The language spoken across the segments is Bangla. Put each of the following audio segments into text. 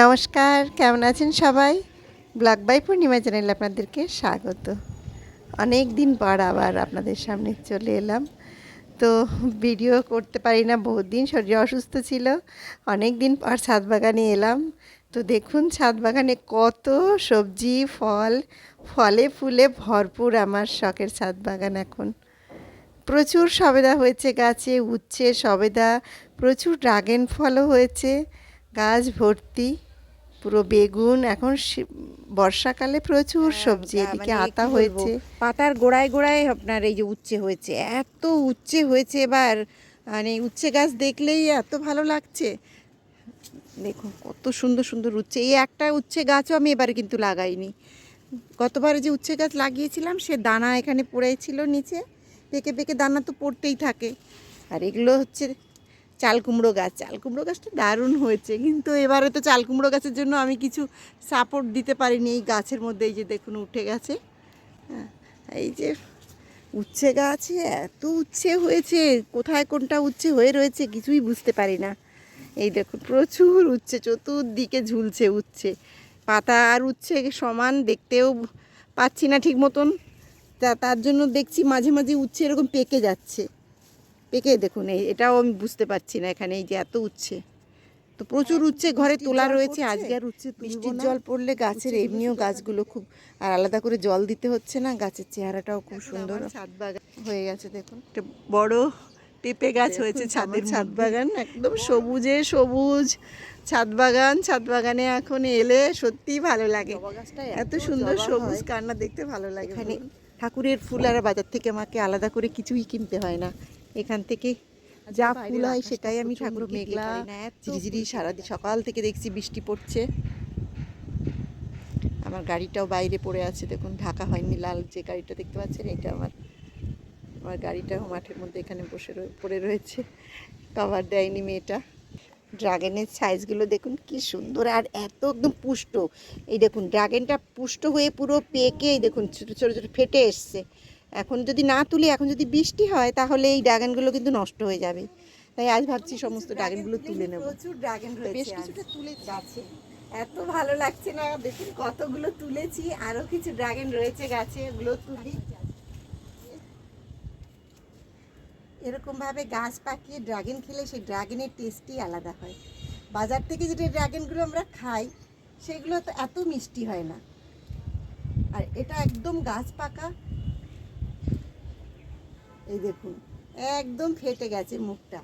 নমস্কার, কেমন আছেন সবাই? ব্লগ বাই পূর্ণিমা চ্যানেলে আপনাদেরকে স্বাগত। অনেক দিন পর আবার আপনাদের সামনে চলে এলাম। তো ভিডিও করতে পারি না, বহুত দিন শরীর অসুস্থ ছিল, অনেক দিন পর ছাদ বাগানে এলাম। তো দেখুন, ছাদ বাগানে কত সবজি, ফল, ফলে ফুলে ভরপুর আমার শখের ছাদ বাগান এখন। প্রচুর সবেদা হয়েছে গাছে, উচ্ছে সবেদা, প্রচুর ড্রাগন ফলও হয়েছে। গাছ ভর্তি পুরো বেগুন এখন বর্ষাকালে প্রচুর সবজি হ্যাঁ, এদিকে মানে আতা হয়েছে। পাতার গোড়ায় গোড়ায় আপনার এই যে উচ্ছে হয়েছে এত উচ্ছে হয়েছে এবার মানে উচ্ছে গাছ দেখলেই এত ভালো লাগছে। দেখুন কত সুন্দর সুন্দর উচ্ছে এই একটা উচ্ছে গাছও আমি এবারে কিন্তু লাগাইনি। গতবারে যে উচ্ছে গাছ লাগিয়েছিলাম সে দানা এখানে পড়েছিল নিচে পেকে পেকে দানা তো পড়তেই থাকে। আর এগুলো হচ্ছে চাল কুমড়ো গাছ। চাল কুমড়ো গাছটা দারুণ হয়েছে। কিন্তু এবারে তো চাল কুমড়ো গাছের জন্য আমি কিছু সাপোর্ট দিতে পারিনি। এই গাছের মধ্যে এই যে দেখুন, উঠে গেছে। হ্যাঁ এই যে উচ্ছে গাছে, এত উচ্ছে হয়েছে। কোথায় কোনটা উচ্ছে হয়ে রয়েছে কিছুই বুঝতে পারি না। এই দেখুন, প্রচুর উচ্ছে, চতুর্দিকে ঝুলছে উচ্ছে। পাতা আর উচ্ছে সমান দেখতেও পাচ্ছি না ঠিক মতন। তা, তার জন্য দেখছি মাঝে মাঝে উচ্ছে এরকম পেকে যাচ্ছে। পেকে দেখুন এই এটাও আমি বুঝতে পারছি না এখানে এই যে এত উচ্ছে। তো প্রচুর উচ্ছে ঘরে তোলা রয়েছে আজকে আর উচ্ছে বৃষ্টির জল পড়লে গাছের এমনিও গাছগুলো খুব আর আলাদা করে জল দিতে হচ্ছে না গাছের চেহারাটাও খুব সুন্দর ছাদ বাগান। হয়ে গেছে দেখুন। একটা বড় পেঁপে গাছ হয়েছে ছাদের ছাদ বাগান একদম সবুজে সবুজ ছাদ বাগান ছাদ বাগানে এখন এলে সত্যিই ভালো লাগে। এত সুন্দর সবুজ কান্না দেখতে ভালো লাগে এখানে ঠাকুরের ফুল আর বাজার থেকে আমাকে আলাদা করে কিছুই কিনতে হয় না। এখান থেকে যা ফুল হয় সেটাই আমি ঠাকুর মেঘলা ঝিরিঝিরি সারাদিন সকাল থেকে দেখছি বৃষ্টি পড়ছে। আমার গাড়িটাও বাইরে পড়ে আছে দেখুন ঢাকা হয়নি লাল যে গাড়িটা দেখতে পাচ্ছেন এটা আমার আমার গাড়িটাও মাঠের মধ্যে এখানে বসে পড়ে রয়েছে। কভার দেয়নি মেয়েটা। ড্রাগনের সাইজগুলো দেখুন কি সুন্দর আর এত একদম পুষ্ট। এই দেখুন ড্রাগনটা পুষ্ট হয়ে পুরো পেকে দেখুন ছোটো ছোটো ছোটো ফেটে এসছে। এখন যদি না তুলি এখন যদি বৃষ্টি হয় তাহলে এই ড্রাগনগুলো কিন্তু নষ্ট হয়ে যাবে। তাই আজ ভাবছি সমস্ত ড্রাগনগুলো তুলে নেব। প্রচুর ড্রাগন রয়েছে বেশ কিছুটা তুলে গাছে। এত ভালো লাগছে না দেখুন কতগুলো তুলেছি আরও কিছু ড্রাগন রয়েছে গাছে ওগুলো তুলি। এরকমভাবে গাছ পাকিয়ে ড্রাগন খেলে সেই ড্রাগনের টেস্টই আলাদা হয়। বাজার থেকে যেটা ড্রাগনগুলো আমরা খাই সেগুলো তো এত মিষ্টি হয় না। আর এটা একদম গাছ পাকা এই দেখুন, একদম ফেটে গেছে মুখটা।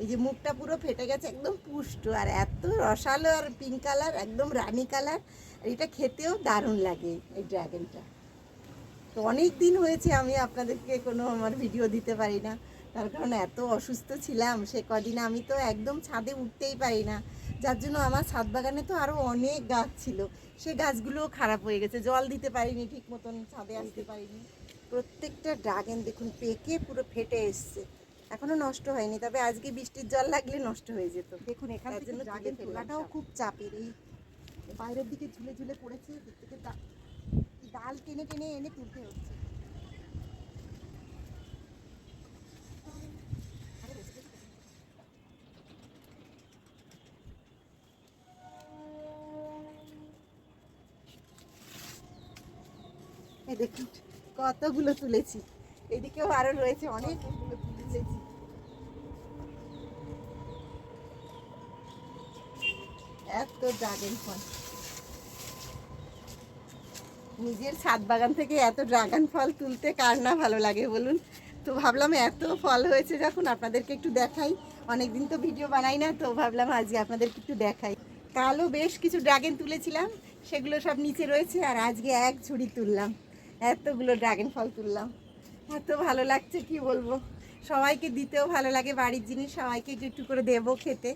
এই যে মুখটা পুরো ফেটে গেছে, একদম পুষ্ট, আর এত রসালো আর পিঙ্ক কালার একদম রানি কালার আর এটা খেতেও দারুণ লাগে এই ড্রাগনটা তো অনেক দিন হয়েছে আমি আপনাদেরকে কোনো আমার ভিডিও দিতে পারি না, তার কারণ এত অসুস্থ ছিলাম, সে কদিন আমি তো একদম ছাদে উঠতেই পারি না। যার জন্য আমার ছাদ বাগানে তো আরও অনেক গাছ ছিল, সে গাছগুলোও খারাপ হয়ে গেছে, জল দিতে পারিনি ঠিক মতন, ছাদে আসতে পারিনি। প্রত্যেকটা ড্রাগন দেখুন পেকে পুরো ফেটে এসছে। এখনও নষ্ট হয়নি তবে আজকে বৃষ্টির জল লাগলে নষ্ট হয়ে যেত। দেখুন এখান জন্য ড্রাগন তুলে তোলাটাও খুব চাপের। এই বাইরের দিকে ঝুলে ঝুলে পড়েছে থেকে ডাল টেনে টেনে এনে তুলতে হচ্ছে। দেখুন। কতগুলো তুলেছি? এদিকেও আরও রয়েছে অনেকগুলো তুলেছি। এত ড্রাগন ফল। নিজের ছাদ বাগান থেকে এত ড্রাগন ফল তুলতে কার না ভালো লাগে বলুন? তো ভাবলাম এত ফল হয়েছে যখন আপনাদেরকে একটু দেখাই। অনেকদিন তো ভিডিও বানাই না, তো ভাবলাম আজকে আপনাদেরকে একটু দেখাই। কালও বেশ কিছু ড্রাগন তুলেছিলাম, সেগুলো সব নিচে রয়েছে আর আজকে এক ঝুড়ি তুললাম। এতগুলো ড্রাগন ফল তুললাম। এত ভালো লাগছে, কি বলব? সবাইকে দিতেও ভালো লাগে, বাড়ির জিনিস সবাইকে একটু করে দেবো খেতে,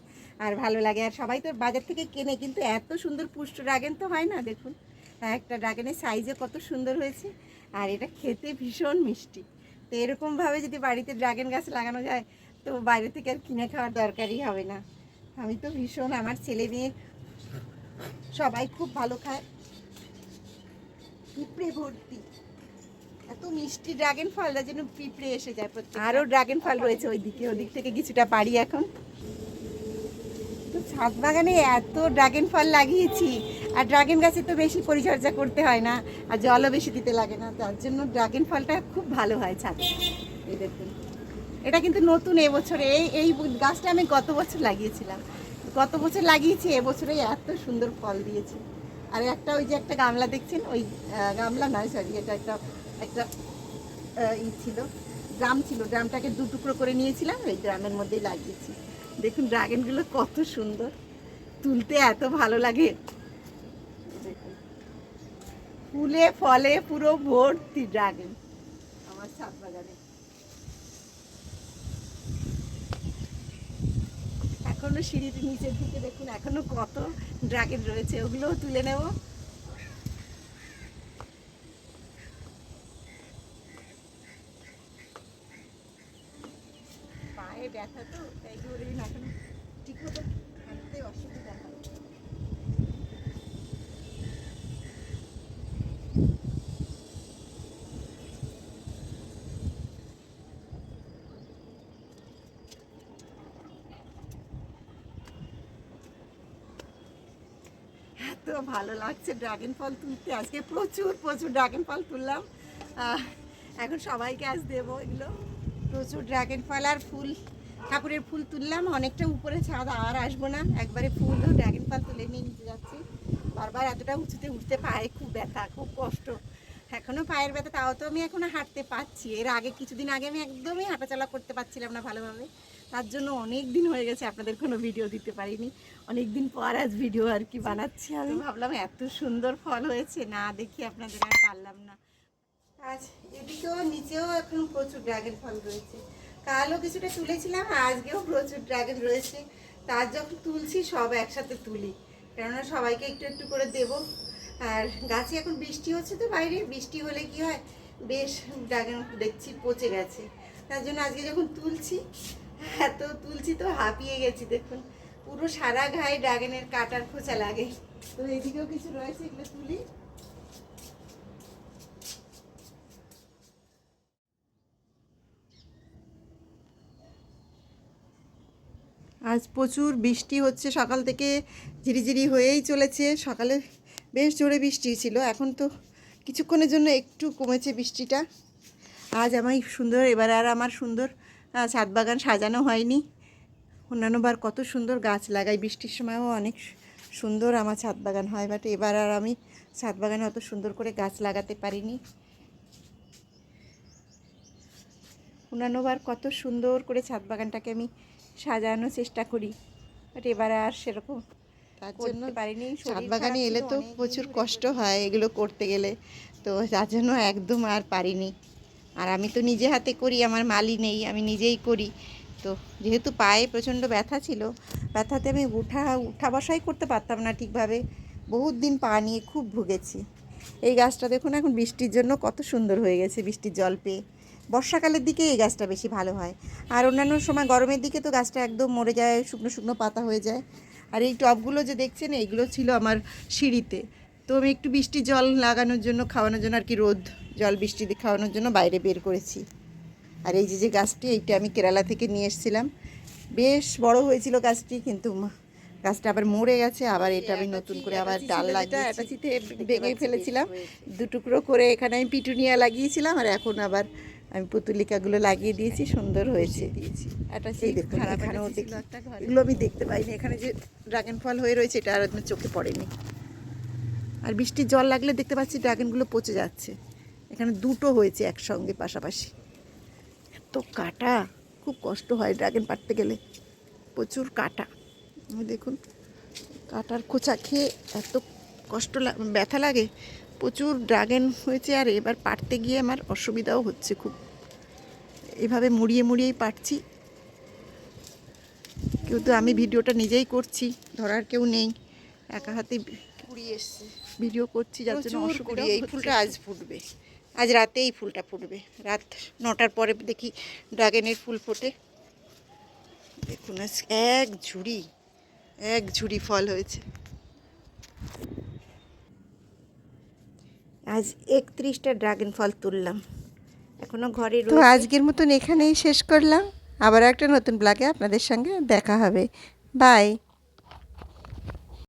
আর ভালো লাগে। আর সবাই তো বাজার থেকে কেনে, কিন্তু এত সুন্দর পুষ্ট ড্রাগন তো হয় না, দেখুন। একটা ড্রাগনের সাইজে কত সুন্দর হয়েছে, আর এটা খেতে ভীষণ মিষ্টি। তো এরকমভাবে যদি বাড়িতে ড্রাগন গাছ লাগানো যায়, তো বাইরে থেকে আর কিনে খাওয়ার দরকারই হবে না। আমি তো ভীষণ, আমার ছেলে মেয়ে সবাই খুব ভালো খায়। পিঁপড়ে ভর্তি। এত মিষ্টি ড্রাগন ফলটা যেন পিঁপড়ে এসে যায় প্রত্যেক আরও ড্রাগন ফল রয়েছে ওই দিকে ওদিক থেকে কিছুটা পারি এখন। তো ছাদ বাগানে এত ড্রাগন ফল লাগিয়েছি, আর ড্রাগন গাছে তো বেশি পরিচর্যা করতে হয় না, আর জলও বেশি দিতে লাগে না, তার জন্য ড্রাগন ফলটা খুব ভালো হয় ছাদে। এই এটা কিন্তু নতুন এবছরে, এই এই গাছটা আমি গত বছর লাগিয়েছিলাম। গত বছর লাগিয়েছি এবছরেই এত সুন্দর ফল দিয়েছে। আর একটা ওই যে একটা গামলা দেখছেন? ওই গামলা নয় সরি এটা একটা একটা ই ছিল, ড্রাম ছিল। ড্রামটাকে দু টুকরো করে নিয়েছিলাম ওই ড্রামের মধ্যেই লাগিয়েছি। দেখুন ড্রাগনগুলো কত সুন্দর। তুলতে এত ভালো লাগে। ফুলে, ফলে পুরো ভর্তি ড্রাগন। আমার ছাদ বাগানে। এখনও সিঁড়ির নিচের দিকে দেখুন এখনও কত ড্রাগের রয়েছে ওগুলোও তুলে নেব পায়ে ব্যথা তো তাই ধরেই না এখন ঠিক মতো হাঁটতে অসুবিধা হয় এত ভালো লাগছে ড্রাগন ফল তুলতে। আজকে প্রচুর প্রচুর ড্রাগন ফল তুললাম। এখন সবাইকে আজ দেবো এগুলো। প্রচুর ড্রাগন ফল আর ফুল, ঠাকুরের ফুল তুললাম। অনেকটা উপরে ছাদ, আর আসব না। একবারে ফুল ও ড্রাগন ফল তুলে নিয়ে নিতে যাচ্ছি। বারবার এতটা উঁচুতে উঠতে পায়ে খুব ব্যথা, খুব কষ্ট। এখনও পায়ের ব্যথা, তাও তো আমি এখনও হাঁটতে পারছি। এর আগে কিছুদিন আগে আমি একদমই হাঁটাচলা করতে পারছিলাম না ভালোভাবে। তার জন্য অনেক দিন হয়ে গেছে, আপনাদের কোনো ভিডিও দিতে পারিনি। অনেক দিন পর আজ ভিডিও আর কি বানাচ্ছি আমি। ভাবলাম এত সুন্দর ফল হয়েছে, না দেখি আপনাদের আর পারলাম না। আজ এদিকেও নিচেও এখন প্রচুর ড্রাগন ফল রয়েছে। কালও কিছুটা তুলেছিলাম, আজকেও প্রচুর ড্রাগন রয়েছে। তার যখন তুলছি, সব একসাথে তুলি। কেননা সবাইকে একটু একটু করে দেব। আর গাছে এখন বৃষ্টি হচ্ছে তো বাইরে, বৃষ্টি হলে কি হয়, বেশ ড্রাগন দেখছি পচে গেছে। তার জন্য আজকে যখন তুলছি এত তুলছি তো হাঁপিয়ে গেছি, দেখুন। পুরো সারা ঘায়ে ড্রাগনের কাটার খোঁচা লাগে। তো এদিকেও কিছু রয়েছে, এগুলো তুলি। আজ প্রচুর বৃষ্টি হচ্ছে, সকাল থেকে ঝিরিঝিরি হয়েই চলেছে। সকালে বেশ জোরে বৃষ্টি ছিল, এখন তো কিছুক্ষণের জন্য একটু কমেছে বৃষ্টিটা। আজ আমি সুন্দর, এবার আর আমার সুন্দর ছাদ বাগান সাজানো হয়নি। অন্যান্য বার কত সুন্দর গাছ লাগাই। বৃষ্টির সময়ও অনেক সুন্দর আমার ছাদ বাগান হয় বাট এবার আর আমি ছাদ বাগানে অত সুন্দর করে গাছ লাগাতে পারিনি। অন্যান্য বার কত সুন্দর করে ছাদ বাগানটাকে আমি সাজানোর চেষ্টা করি বাট এবারে আর সেরকম তার করতে জন্য পারিনি। ছাদ বাগানে এলে তো প্রচুর কষ্ট হয় এগুলো করতে গেলে তো তার জন্য একদম আর পারিনি। আর আমি তো নিজে হাতে করি, আমার মালি নেই, আমি নিজেই করি। তো যেহেতু পায়ে প্রচণ্ড ব্যথা ছিল, ব্যথাতে আমি উঠা উঠা বসাই করতে পারতাম না ঠিকভাবে। বহুত দিন পা নিয়ে খুব ভুগেছি। এই গাছটা দেখুন এখন বৃষ্টির জন্য কত সুন্দর হয়ে গেছে বৃষ্টির জল পেয়ে। বর্ষাকালের দিকে এই গাছটা বেশি ভালো হয়। আর অন্যান্য সময় গরমের দিকে তো গাছটা একদম মরে যায়, শুকনো শুকনো পাতা হয়ে যায়। আর এই টবগুলো যে দেখছেন, এইগুলো ছিল আমার সিঁড়িতে। তো আমি একটু বৃষ্টির জল লাগানোর জন্য, খাওয়ানোর জন্য আর কি রোদ জল বৃষ্টি খাওয়ানোর জন্য বাইরে বের করেছি। আর এই যে যে গাছটি এইটা আমি কেরালা থেকে নিয়ে এসেছিলাম। বেশ বড় হয়েছিল গাছটি কিন্তু গাছটা আবার মরে গেছে। আবার এটা আমি নতুন করে আবার ডাল লাগিয়ে ভেঙে ফেলেছিলাম। দু টুকরো করে এখানে আমি পিটুনিয়া লাগিয়েছিলাম আর এখন আবার আমি পুতুলিকাগুলো লাগিয়ে দিয়েছি সুন্দর হয়েছে। দিয়েছি। দেখুন এখানেও এগুলো আমি দেখতে পাইনি। এখানে যে ড্রাগন ফল হয়ে রয়েছে এটা আর চোখে পড়েনি। আর বৃষ্টির জল লাগলে দেখতে পাচ্ছি ড্রাগনগুলো পচে যাচ্ছে। এখানে দুটো হয়েছে একসঙ্গে পাশাপাশি। এত কাটা খুব কষ্ট হয় ড্রাগন পাড়তে গেলে। প্রচুর কাটা। দেখুন কাটার খোঁচা খেয়ে এত কষ্ট ব্যথা লাগে। প্রচুর ড্রাগন হয়েছে আর এবার পাড়তে গিয়ে আমার অসুবিধাও হচ্ছে খুব। এভাবে মুড়িয়ে মুড়িয়েই পারছি কিন্তু আমি ভিডিওটা নিজেই করছি ধরার কেউ নেই। একা হাতে ভিডিও করছি যার জন্য এই ফুলটা আজ ফুটবে। আজ রাতেই ফুলটা ফুটবে। রাত নটার পরে দেখি ড্রাগনের ফুল ফোটে। দেখুন আজ এক ঝুড়ি এক ঝুড়ি ফল হয়েছে। আজ একত্রিশটা ড্রাগন ফল তুললাম। এখনও ঘরে তো আজকের মতন এখানেই শেষ করলাম। আবার একটা নতুন ব্লাগে আপনাদের সঙ্গে দেখা হবে। বাই